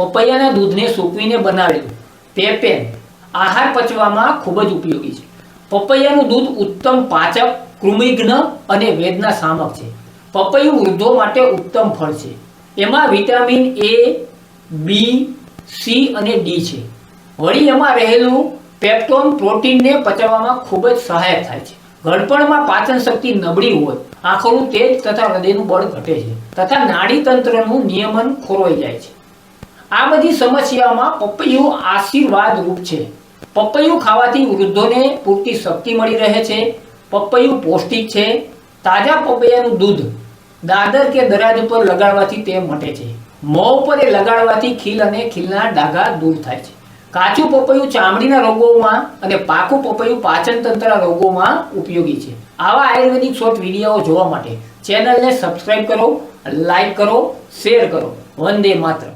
પપૈયાના દૂધને સૂકવીને બનાવેલું પેપેન આહાર પચવામાં ખૂબ જ ઉપયોગી છે. પપૈયાનું દૂધ ઉત્તમ પાચક કૃમિઘ્ન અને વેદના શામક છે. પપૈયું વૃદ્ધો માટે ઉત્તમ ફળ છે. એમાં વિટામિન એ, બી, સી અને ડી છે. વળી એમાં રહેલું પેપ્ટોન પ્રોટીનને પચાવવામાં ખૂબ જ સહાયક થાય છે. ગળપણમાં પાચન શક્તિ નબળી હોય, આંખોનું તેજ તથા હૃદયનું બળ ઘટે છે. તથા નાડી તંત્રનું નિયમન ખોરવાઈ જાય છે. આ બધી સમસ્યાઓમાં પપૈયું આશીર્વાદ રૂપ છે. પપૈયું ખાવાથી વૃદ્ધોને પૂરતી શક્તિ મળી રહે છે. પપૈયું પૌષ્ટિક છે. તાજા પપૈયાનું દૂધ દાદર કે દરાજ ઉપર લગાડવાથી તે મટે છે. મોં ઉપર એ લગાડવાથી ખીલ અને ખીલના ડાઘા દૂર થાય છે. કાચું પપૈયું ચામડીના રોગોમાં અને પાકું પપૈયું પાચન તંત્રના રોગોમાં ઉપયોગી છે. આવા આયુર્વેદિક શોર્ટ વીડિયો જોવા માટે ચેનલને સબસ્ક્રાઇબ કરો લાઈક કરો, શેર કરો. વંદે માત્ર